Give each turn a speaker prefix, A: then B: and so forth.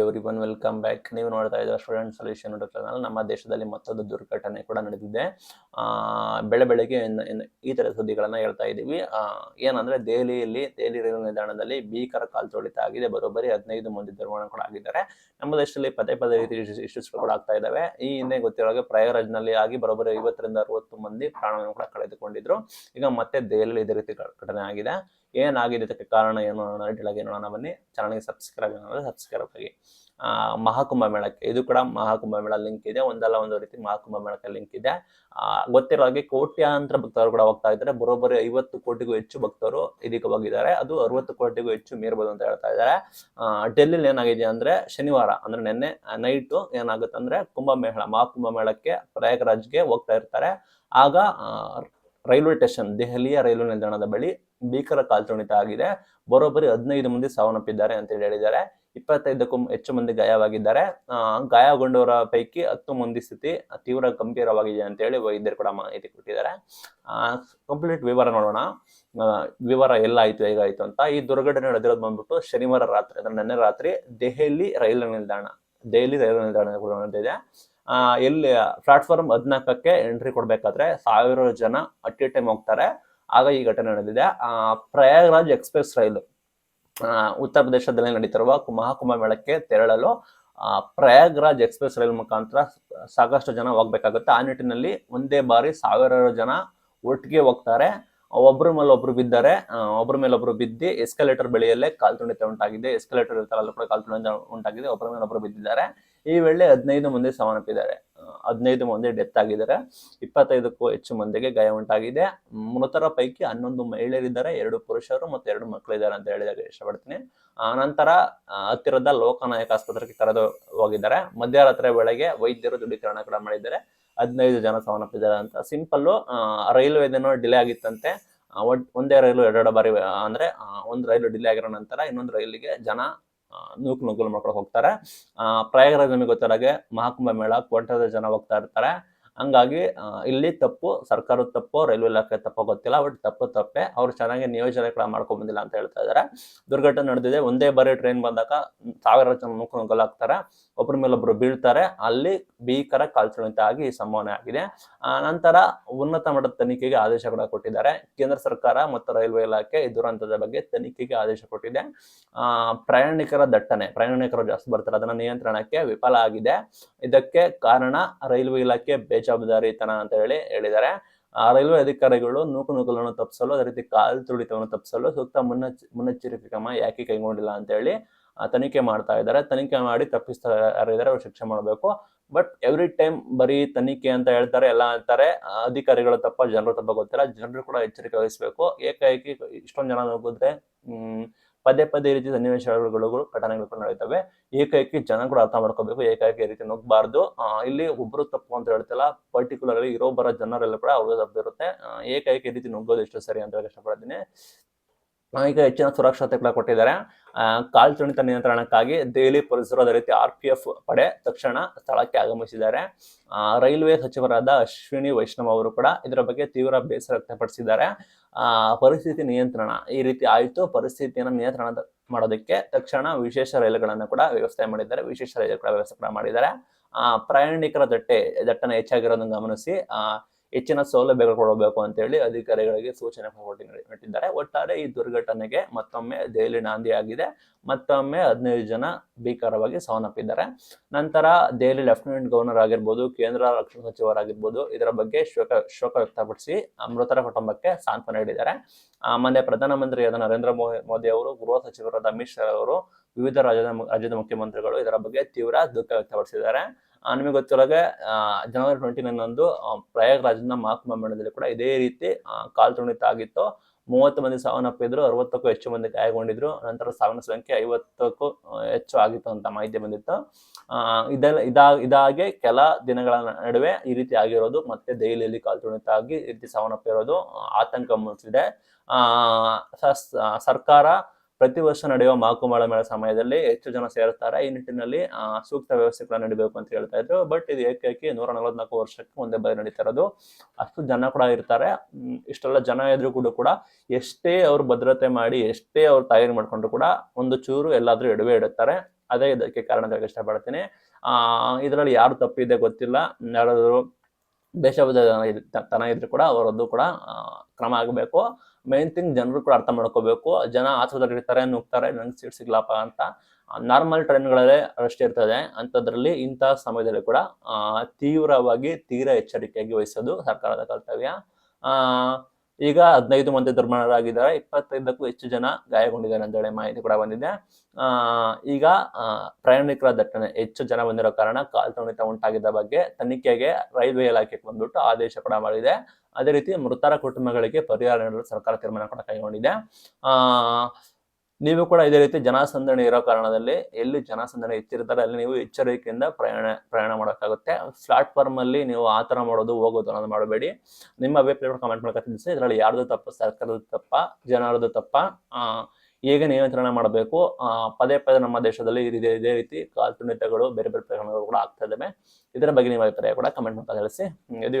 A: Every one welcome back ನೀವು ನೋಡ್ತಾ ಇದ್ದೀರಾ ಸ್ಟೂಡೆಂಟ್ ಸೊಲ್ಯೂಷನ್ ಚಾನಲ್ ನಮ್ಮ ದೇಶದಲ್ಲಿ ಮತ್ತೊಂದು ದುರ್ಘಟನೆ ಕೂಡ ನಡೆದಿದೆ. ಬೆಳೆ ಬೆಳಗ್ಗೆ ಈ ಥರ ಸುದ್ದಿಗಳನ್ನ ಹೇಳ್ತಾ ಇದ್ದೀವಿ. ಏನಂದ್ರೆ ದೆಹಲಿಯಲ್ಲಿ, ದೆಹಲಿ ರೈಲು ನಿಲ್ದಾಣದಲ್ಲಿ ಭೀಕರ ಕಾಲ್ತುಳಿತ ಆಗಿದೆ. ಬರೋಬ್ಬರಿ ಹದಿನೈದು ಮಂದಿ ದುರ್ಮರಣ ಕೂಡ ಆಗಿದ್ದಾರೆ. ನಮ್ಮ ದೇಶದಲ್ಲಿ ಪದೇ ಪದೇ ರೀತಿ ಇಶ್ಯೂಸ್ ಕೂಡ ಆಗ್ತಾ ಇದ್ದಾವೆ. ಈ ಹಿಂದೆ ಗೊತ್ತಿರೋ ಪ್ರಯಾಗರಾಜ್ನಲ್ಲಿ ಆಗಿ ಬರೋಬ್ಬರಿ ಐವತ್ತರಿಂದ ಅರವತ್ತು ಮಂದಿ ಪ್ರಾಣವನ್ನು ಕೂಡ ಕಳೆದುಕೊಂಡಿದ್ರು. ಈಗ ಮತ್ತೆ ದೆಹಲಿಯಲ್ಲಿ ಇದೇ ರೀತಿ ಘಟನೆ ಆಗಿದೆ. ಏನಾಗಿದೆ? ಇದಕ್ಕೆ ಕಾರಣ ಏನು? ಅನ್ನೋಣ ಡೀಟೇಲ್ ಆಗಿ ನೋಡೋಣ. ಬನ್ನಿ. ಚಾನಲ್ಗೆ ಸಬ್ಸ್ಕ್ರೈಬ್ ಮಾಡಿದ್ರೆ ಸಬ್ಸ್ಕ್ರೈಬ್ ಆಗಿ. ಮಹಾಕುಂಭ ಮೇಳಕ್ಕೆ. ಇದು ಕೂಡ ಮಹಾಕುಂಭ ಮೇಳ ಲಿಂಕ್ ಇದೆ. ಒಂದಲ್ಲ ಒಂದು ರೀತಿ ಮಹಾಕುಂಭ ಮೇಳಕ್ಕೆ ಲಿಂಕ್ ಇದೆ. ಗೊತ್ತಿರೋ ಹಾಗೆ ಕೋಟ್ಯಾಂತರ ಭಕ್ತರು ಕೂಡ ಹೋಗ್ತಾ ಇದ್ದಾರೆ. ಬರೋಬ್ಬರಿ ಐವತ್ತು ಕೋಟಿಗೂ ಹೆಚ್ಚು ಭಕ್ತರು ಇದೀಗ ಹೋಗಿದ್ದಾರೆ. ಅದು ಅರವತ್ತು ಕೋಟಿಗೂ ಹೆಚ್ಚು ಮೀರ್ಬೋದು ಅಂತ ಹೇಳ್ತಾ ಇದ್ದಾರೆ. ಡೆಲ್ಲಿಲಿ ಏನಾಗಿದೆ ಅಂದ್ರೆ ಶನಿವಾರ, ಅಂದ್ರೆ ನಿನ್ನೆ ನೈಟು ಏನಾಗುತ್ತೆ ಅಂದ್ರೆ ಕುಂಭಮೇಳ ಮಹಾಕುಂಭ ಮೇಳಕ್ಕೆ ಪ್ರಯಾಗರಾಜ್ಗೆ ಹೋಗ್ತಾ ಇರ್ತಾರೆ. ಆಗ ರೈಲ್ವೆ ಸ್ಟೇಷನ್, ದೆಹಲಿಯ ರೈಲ್ವೆ ನಿಲ್ದಾಣದ ಬಳಿ ಭೀಕರ ಕಾಲ್ತುಣಿತ ಆಗಿದೆ. ಬರೋಬ್ಬರಿ ಹದಿನೈದು ಮಂದಿ ಸಾವನ್ನಪ್ಪಿದ್ದಾರೆ ಅಂತ ಹೇಳಿ ಹೇಳಿದ್ದಾರೆ. ಇಪ್ಪತ್ತೈದಕ್ಕೂ ಹೆಚ್ಚು ಮಂದಿ ಗಾಯವಾಗಿದ್ದಾರೆ. ಗಾಯಗೊಂಡವರ ಪೈಕಿ ಹತ್ತು ಮಂದಿ ಸ್ಥಿತಿ ತೀವ್ರ ಗಂಭೀರವಾಗಿದೆ ಅಂತ ಹೇಳಿ ವೈದ್ಯರು ಕೂಡ ಮಾಹಿತಿ ಕೊಟ್ಟಿದ್ದಾರೆ. ಕಂಪ್ಲೀಟ್ ವಿವರ ನೋಡೋಣ. ವಿವರ ಎಲ್ಲ ಆಯ್ತು, ಹೇಗಾಯ್ತು ಅಂತ. ಈ ದುರ್ಘಟನೆ ನಡೆದಿರೋದು ಬಂದ್ಬಿಟ್ಟು ಶನಿವಾರ ರಾತ್ರಿ, ಅಂದ್ರೆ ನಿನ್ನೆ ರಾತ್ರಿ ದೆಹಲಿ ರೈಲು ನಿಲ್ದಾಣ, ದೆಹಲಿ ರೈಲು ನಿಲ್ದಾಣ ಕೂಡ ನಡೆದಿದೆ. ಎಲ್ಲಿ ಪ್ಲಾಟ್ಫಾರ್ಮ್ ಹದಿನಾಲ್ಕಕ್ಕೆ ಎಂಟ್ರಿ ಕೊಡ್ಬೇಕಾದ್ರೆ ಸಾವಿರಾರು ಜನ ಅಟ್ ಎ ಟೈಮ್ ಹೋಗ್ತಾರೆ. ಆಗ ಈ ಘಟನೆ ನಡೆದಿದೆ. ಆ, ಪ್ರಯಾಗ್ರಾಜ್ ಎಕ್ಸ್ಪ್ರೆಸ್ ರೈಲು ಉತ್ತರ ಪ್ರದೇಶದಲ್ಲಿ ನಡೀತಿರುವ ಮಹಾಕುಂಭ ಮೇಳಕ್ಕೆ ತೆರಳಲು ಪ್ರಯಾಗ್ರಾಜ್ ಎಕ್ಸ್ಪ್ರೆಸ್ ರೈಲ್ ಮುಖಾಂತರ ಸಾಕಷ್ಟು ಜನ ಹೋಗ್ಬೇಕಾಗುತ್ತೆ. ಆ ನಿಟ್ಟಿನಲ್ಲಿ ಒಂದೇ ಬಾರಿ ಸಾವಿರಾರು ಜನ ಒಟ್ಟಿಗೆ ಹೋಗ್ತಾರೆ. ಒಬ್ಬರ ಮೇಲೆ ಒಬ್ರು ಬಿದ್ದಾರೆ ಒಬ್ಬರ ಮೇಲೆ ಒಬ್ರು ಬಿದ್ದು ಎಸ್ಕಲೇಟರ್ ಬೆಳೆಯಲ್ಲೇ ಕಾಲ್ ತುಂಡಿತ ಉಂಟಾಗಿದೆ. ಎಸ್ಕಲೇಟರ್ ಇರ್ತಾರೆ ಅಲ್ಲೂ ಕೂಡ ಕಾಲ್ತುಣಿತ ಉಂಟಾಗಿದೆ. ಒಬ್ಬರ ಮೇಲೆ ಒಬ್ರು ಬಿದ್ದಿದ್ದಾರೆ. ಈ ವೇಳೆ ಹದಿನೈದು ಮಂದಿ ಸಾವನ್ನಪ್ಪಿದ್ದಾರೆ ಹದಿನೈದು ಮಂದಿ ಡೆತ್ ಆಗಿದ್ದಾರೆ. ಇಪ್ಪತ್ತೈದಕ್ಕೂ ಹೆಚ್ಚು ಮಂದಿಗೆ ಗಾಯ ಉಂಟಾಗಿದೆ. ಮೃತರ ಪೈಕಿ ಹನ್ನೊಂದು ಮಹಿಳೆಯರಿದ್ದಾರೆ ಎರಡು ಪುರುಷರು ಮತ್ತು ಎರಡು ಮಕ್ಕಳಿದ್ದಾರೆ ಅಂತ ಹೇಳಿದಾಗ ಇಷ್ಟಪಡ್ತೀನಿ. ಆ, ನಂತರ ಆ, ಹತ್ತಿರದ ಲೋಕನಾಯಕ ಆಸ್ಪತ್ರೆಗೆ ಕರೆದು ಹೋಗಿದ್ದಾರೆ. ಮಧ್ಯರಾತ್ರಿ ವೇಳೆಗೆ ವೈದ್ಯರು ದೃಢೀಕರಣ ಕೂಡ ಮಾಡಿದ್ದಾರೆ. ಹದಿನೈದು ಜನ ಸಾವನ್ನಪ್ಪಿದ್ದಾರೆ ಅಂತ. ಸಿಂಪಲ್ ರೈಲ್ವೆ ಏನೋ ಡಿಲೇ ಆಗಿತ್ತಂತೆ. ಒಂದೇ ರೈಲು ಎರಡೆರಡು ಬಾರಿ ಅಂದ್ರೆ ಒಂದು ರೈಲು ಡಿಲೇ ಆಗಿರೋ ನಂತರ ಇನ್ನೊಂದು ರೈಲಿಗೆ ಜನ ನೂಕು ನುಗ್ಗಲು ಮಾಡ್ಕೊಂಡು ಹೋಗ್ತಾರೆ. ಪ್ರಯಾಗರಾಜ್ ನಮಗೆ ಗೊತ್ತಾಗೆ ಮಹಾಕುಂಭ ಮೇಳ ಕೋಟದ ಜನ ಹೋಗ್ತಾ ಇರ್ತಾರೆ. ಹಂಗಾಗಿ ಇಲ್ಲಿ ತಪ್ಪು, ಸರ್ಕಾರದ ತಪ್ಪು, ರೈಲ್ವೆ ಇಲಾಖೆ ತಪ್ಪು ಗೊತ್ತಿಲ್ಲ, ಬಟ್ ತಪ್ಪು ತಪ್ಪೆ. ಅವ್ರು ಚೆನ್ನಾಗಿ ನಿಯೋಜನೆ ಕೂಡ ಮಾಡ್ಕೊಂಡ್ ಬಂದಿಲ್ಲ ಅಂತ ಹೇಳ್ತಾ ಇದ್ದಾರೆ ದುರ್ಘಟನೆ ನಡೆದಿದೆ. ಒಂದೇ ಬಾರಿ ಟ್ರೈನ್ ಬಂದಾಗ ಸಾವಿರ ಜನ ಮುಖಗಲಾಗ್ತಾರೆ ಒಬ್ಬರ ಮೇಲೆ ಒಬ್ರು ಬೀಳ್ತಾರೆ. ಅಲ್ಲಿ ಭೀಕರ ಕಾಲ್ತುಳಿತ ಆಗಿ ಈ ಸಂಭಾವನೆ ಆಗಿದೆ. ನಂತರ ಉನ್ನತ ಮಟ್ಟದ ತನಿಖೆಗೆ ಆದೇಶ ಕೂಡ ಕೊಟ್ಟಿದ್ದಾರೆ. ಕೇಂದ್ರ ಸರ್ಕಾರ ಮತ್ತು ರೈಲ್ವೆ ಇಲಾಖೆ ಈ ದುರಂತದ ಬಗ್ಗೆ ತನಿಖೆಗೆ ಆದೇಶ ಕೊಟ್ಟಿದೆ. ಪ್ರಯಾಣಿಕರ ದಟ್ಟಣೆ, ಪ್ರಯಾಣಿಕರು ಜಾಸ್ತಿ ಬರ್ತಾರೆ. ಅದನ್ನ ನಿಯಂತ್ರಣಕ್ಕೆ ವಿಫಲ ಆಗಿದೆ. ಇದಕ್ಕೆ ಕಾರಣ ರೈಲ್ವೆ ಇಲಾಖೆ ಬೇಜವಾಬ್ದಾರಿತನ ಅಂತ ಹೇಳಿ ಹೇಳಿದ್ದಾರೆ. ಆ ರೈಲ್ವೆ ಅಧಿಕಾರಿಗಳು ನೂಕು ನೂಕಲನ್ನು ತಪ್ಪಿಸಲು, ಅದೇ ರೀತಿ ಕಾಲ್ ತುಳಿತವನ್ನು ತಪ್ಪಿಸಲು ಸೂಕ್ತ ಮುನ್ನೆಚ್ಚ ಮುನ್ನೆಚ್ಚರಿಕೆ ಕ್ರಮ ಯಾಕೆ ಕೈಗೊಂಡಿಲ್ಲ ಅಂತ ಹೇಳಿ ತನಿಖೆ ಮಾಡ್ತಾ ಇದ್ದಾರೆ. ತನಿಖೆ ಮಾಡಿ ತಪ್ಪಿಸ್ತಾ ಯಾರಿದ್ದಾರೆ ಅವ್ರು ಶಿಕ್ಷೆ ಮಾಡಬೇಕು. ಬಟ್ ಎವ್ರಿ ಟೈಮ್ ಬರೀ ತನಿಖೆ ಅಂತ ಹೇಳ್ತಾರೆ, ಎಲ್ಲ ಅಂತಾರೆ ಅಧಿಕಾರಿಗಳ ತಪ್ಪ, ಜನರ ತಪ್ಪ ಗೊತ್ತಿಲ್ಲ. ಜನರು ಕೂಡ ಎಚ್ಚರಿಕೆ ವಹಿಸಬೇಕು. ಏಕಾಏಕಿ ಇಷ್ಟೊಂದು ಜನ ನುಗ್ಗಿದ್ರೆ ಹ್ಮ್ ಪದೇ ಪದೇ ರೀತಿ ಸನ್ನಿವೇಶಗಳು, ಘಟನೆಗಳು ನಡೀತವೆ ಏಕಾಏಕಿ ಜನ ಕೂಡ ಅರ್ಥ ಮಾಡ್ಕೋಬೇಕು, ಏಕಾಏಕಿ ಈ ರೀತಿ ನುಗ್ಗಬಾರ್ದು ಇಲ್ಲಿ ಒಬ್ರು ತಪ್ಪು ಅಂತ ಹೇಳ್ತಿಲ್ಲ ಇರೋ ಬರೋ ಜನರೆಲ್ಲ ಕೂಡ ಅವ್ರಿಗೆ ತಪ್ಪಿರುತ್ತೆ ಏಕಾಏಕಿ ಈ ರೀತಿ ನುಗ್ಗೋದು ಎಷ್ಟು ಸರಿ ಅಂತ ಹೇಳಕ್ ಇಷ್ಟಪಡ್ತೀನಿ. ಈಗ ಹೆಚ್ಚಿನ ಸುರಕ್ಷತೆ ಕೂಡ ಕೊಟ್ಟಿದ್ದಾರೆ. ಆ, ಕಾಲ್ತುಣಿತ ನಿಯಂತ್ರಣಕ್ಕಾಗಿ ದೆಹಲಿ ಪೊಲೀಸರು ಅದೇ ರೀತಿ ಆರ್ ಪಿ ಎಫ್ ಪಡೆ ತಕ್ಷಣ ಸ್ಥಳಕ್ಕೆ ಆಗಮಿಸಿದ್ದಾರೆ. ರೈಲ್ವೆ ಸಚಿವರಾದ ಅಶ್ವಿನಿ ವೈಷ್ಣವ್ ಅವರು ಕೂಡ ಇದರ ಬಗ್ಗೆ ತೀವ್ರ ಬೇಸರ ವ್ಯಕ್ತಪಡಿಸಿದ್ದಾರೆ. ಪರಿಸ್ಥಿತಿ ನಿಯಂತ್ರಣ ಈ ರೀತಿ ಆಯಿತು ಪರಿಸ್ಥಿತಿಯನ್ನು ನಿಯಂತ್ರಣ ಮಾಡೋದಕ್ಕೆ ತಕ್ಷಣ ವಿಶೇಷ ರೈಲುಗಳನ್ನು ಕೂಡ ವ್ಯವಸ್ಥೆ ಮಾಡಿದ್ದಾರೆ. ವಿಶೇಷ ರೈಲು ಕೂಡ ವ್ಯವಸ್ಥೆ ಕೂಡ ಮಾಡಿದ್ದಾರೆ. ಪ್ರಯಾಣಿಕರ ದಟ್ಟೆ ದಟ್ಟಣೆ ಹೆಚ್ಚಾಗಿರೋದನ್ನು ಗಮನಿಸಿ ಹೆಚ್ಚಿನ ಸೌಲಭ್ಯಗಳು ಕೊಡಬೇಕು ಅಂತ ಹೇಳಿ ಅಧಿಕಾರಿಗಳಿಗೆ ಸೂಚನೆ ಕೊಟ್ಟಿದ್ದಾರೆ. ಒಟ್ಟಾರೆ ಈ ದುರ್ಘಟನೆಗೆ ಮತ್ತೊಮ್ಮೆ ದೆಹಲಿ ನಾಂದಿಯಾಗಿದೆ. ಮತ್ತೊಮ್ಮೆ ಹದಿನೈದು ಜನ ಭೀಕರವಾಗಿ ಸಾವನ್ನಪ್ಪಿದ್ದಾರೆ. ನಂತರ ದೆಹಲಿ ಲೆಫ್ಟಿನೆಂಟ್ ಗವರ್ನರ್ ಆಗಿರ್ಬೋದು, ಕೇಂದ್ರ ರಕ್ಷಣಾ ಸಚಿವರಾಗಿರ್ಬೋದು, ಇದರ ಬಗ್ಗೆ ಶೋಕ ಶೋಕ ವ್ಯಕ್ತಪಡಿಸಿ ಮೃತರ ಕುಟುಂಬಕ್ಕೆ ಸಾಂತ್ವನ ನೀಡಿದ್ದಾರೆ. ಮೊನ್ನೆ ಪ್ರಧಾನಮಂತ್ರಿಯಾದ ನರೇಂದ್ರ ಮೋದಿ ಅವರು, ಗೃಹ ಸಚಿವರಾದ ಅಮಿತ್ ಶಾ ಅವರು, ವಿವಿಧ ರಾಜ್ಯದ ರಾಜ್ಯದ ಮುಖ್ಯಮಂತ್ರಿಗಳು ಇದರ ಬಗ್ಗೆ ತೀವ್ರ ದುಃಖ ವ್ಯಕ್ತಪಡಿಸಿದ್ದಾರೆ. ನಿಮಗೆ ಗೊತ್ತಿರೋಗೆ ಜನವರಿ ಟ್ವೆಂಟಿ ನೈನ್ ಅಂದು ಪ್ರಯಾಗ್ರಾಜ್ನ ಮಹಾಕುಂಭ ಮೇಳದಲ್ಲಿ ಕೂಡ ಇದೇ ರೀತಿ ಕಾಲ್ ತುಣಿತ ಆಗಿತ್ತು. ಮೂವತ್ತು ಮಂದಿ ಸಾವನ್ನಪ್ಪಿದ್ರು ಅರವತ್ತಕ್ಕೂ ಹೆಚ್ಚು ಮಂದಿ ಗಾಯಗೊಂಡಿದ್ರು ನಂತರ ಸಾವಿನ ಸಂಖ್ಯೆ ಐವತ್ತಕ್ಕೂ ಹೆಚ್ಚು ಆಗಿತ್ತು ಅಂತ ಮಾಹಿತಿ ಬಂದಿತ್ತು. ಇದೆಲ್ಲ, ಇದಾ, ಇದಾಗೆ ಕೆಲ ದಿನಗಳ ನಡುವೆ ಈ ರೀತಿ ಆಗಿರೋದು. ಮತ್ತೆ ದೆಹಲಿಯಲ್ಲಿ ಕಾಲ್ತುಣಿತ ಆಗಿ ಈ ರೀತಿ ಸಾವನ್ನಪ್ಪಿರೋದು ಆತಂಕ ಮೂಡಿಸಿದೆ. ಸರ್ಕಾರ ಪ್ರತಿ ವರ್ಷ ನಡೆಯುವ ಮಾಕುಮಾಳ ಮೇಳ ಸಮಯದಲ್ಲಿ ಹೆಚ್ಚು ಜನ ಸೇರ್ತಾರೆ ಈ ನಿಟ್ಟಿನಲ್ಲಿ ಸೂಕ್ತ ವ್ಯವಸ್ಥೆಗಳ ನಡಿಬೇಕು ಅಂತ ಹೇಳ್ತಾ ಇದ್ರು. ಬಟ್ ಇದು ಏಕೈಕಿ ನೂರ ನಲವತ್ನಾಲ್ಕು ವರ್ಷಕ್ಕೆ ಒಂದೇ ಬಾರಿ ನಡೀತಾ ಇರೋದು. ಅಷ್ಟು ಜನ ಕೂಡ ಇರ್ತಾರೆ. ಇಷ್ಟೆಲ್ಲ ಜನ ಇದ್ರು ಕೂಡ ಕೂಡ ಎಷ್ಟೇ ಅವ್ರು ಭದ್ರತೆ ಮಾಡಿ, ಎಷ್ಟೇ ಅವ್ರು ತಯಾರಿ ಮಾಡ್ಕೊಂಡ್ರು ಕೂಡ ಒಂದು ಚೂರು ಎಲ್ಲಾದ್ರೂ ಎಡವೆ ಇಡುತ್ತಾರೆ ಅದೇ ಇದಕ್ಕೆ ಕಾರಣ ಅಂತ ಇಷ್ಟಪಡ್ತೀನಿ. ಆ, ಇದರಲ್ಲಿ ಯಾರು ತಪ್ಪಿದೆ ಗೊತ್ತಿಲ್ಲ. ಯಾರಾದರೂ ದೇಶದ ತನ ಇದ್ರೆ ಕೂಡ ಅವರದ್ದು ಕೂಡ ಕ್ರಮ ಆಗಬೇಕು. ಮೇನ್ ಥಿಂಗ್ ಜನರು ಕೂಡ ಅರ್ಥ ಮಾಡ್ಕೋಬೇಕು. ಜನ ಆಸ್ಪತ್ರೆಗೆ ಇರ್ತಾರೆ ನುಗ್ತಾರೆ ನಂಗೆ ಸೀಟ್ ಸಿಗ್ಲಪ್ಪ ಅಂತ. ನಾರ್ಮಲ್ ಟ್ರೈನ್ಗಳಲ್ಲೇ ರಶ್ ಇರ್ತದೆ. ಅಂಥದ್ರಲ್ಲಿ ಇಂಥ ಸಮಯದಲ್ಲಿ ಕೂಡ ತೀವ್ರವಾಗಿ ತೀರ ಎಚ್ಚರಿಕೆಯಾಗಿ ವಹಿಸೋದು ಸರ್ಕಾರದ ಕರ್ತವ್ಯ. ಆ, ಈಗ ಹದಿನೈದು ಮಂದಿ ದುರ್ಮರಣರಾಗಿದ್ದಾರೆ ಇಪ್ಪತ್ತೈದಕ್ಕೂ ಹೆಚ್ಚು ಜನ ಗಾಯಗೊಂಡಿದ್ದಾರೆ ಅಂತ ಹೇಳಿ ಮಾಹಿತಿ ಕೂಡ ಬಂದಿದೆ. ಈಗ ಪ್ರಯಾಣಿಕರ ದಟ್ಟಣೆ, ಹೆಚ್ಚು ಜನ ಬಂದಿರೋ ಕಾರಣ ಕಾಲ್ತುಳಿತ ಉಂಟಾಗಿದ್ದ ಬಗ್ಗೆ ತನಿಖೆಗೆ ರೈಲ್ವೆ ಇಲಾಖೆಗೆ ಬಂದ್ಬಿಟ್ಟು ಆದೇಶ ಕೂಡ ಮಾಡಿದೆ. ಅದೇ ರೀತಿ ಮೃತರ ಕುಟುಂಬಗಳಿಗೆ ಪರಿಹಾರ ನೀಡಲು ಸರ್ಕಾರ ತೀರ್ಮಾನ ಕೂಡ ಕೈಗೊಂಡಿದೆ. ಆ ನೀವು ಕೂಡ ಇದೇ ರೀತಿ ಜನಸಂದಣಿ ಇರೋ ಕಾರಣದಲ್ಲಿ ಎಲ್ಲಿ ಜನಸಂದಣಿ ಹೆಚ್ಚಿರ್ತಾರೆ ಅಲ್ಲಿ ನೀವು ಎಚ್ಚರಿಕೆಯಿಂದ ಪ್ರಯಾಣ ಪ್ರಯಾಣ ಮಾಡೋಕ್ಕಾಗುತ್ತೆ. ಪ್ಲಾಟ್ಫಾರ್ಮ್ ಅಲ್ಲಿ ನೀವು ಆ ಥರ ಮಾಡೋದು ಹೋಗೋದು ಅನ್ನೋದು ಮಾಡಬೇಡಿ. ನಿಮ್ಮ ಅಭಿಪ್ರಾಯ ಕಮೆಂಟ್ ಮೂಲಕ ತಿಳಿಸಿ. ಇದರಲ್ಲಿ ಯಾರ್ದು ತಪ್ಪು, ಸರ್ಕಾರದ ತಪ್ಪ, ಜನರದ್ದು ತಪ್ಪ ಹೇಗೆ ನಿಯಂತ್ರಣ ಮಾಡಬೇಕು ಪದೇ ಪದೇ ನಮ್ಮ ದೇಶದಲ್ಲಿ ಇದೇ ಇದೇ ರೀತಿ ಕಾಲ್ತುಣಿತಗಳು ಬೇರೆ ಬೇರೆ ಪ್ರಕರಣಗಳು ಕೂಡ ಆಗ್ತಾ ಇದ್ದಾವೆ. ಇದರ ಬಗ್ಗೆ ನಿಮ್ಮ ಅಭಿಪ್ರಾಯ ಕೂಡ ಕಮೆಂಟ್ ಮಾಡ್ತಾ ತಿಳಿಸಿ. ಇದು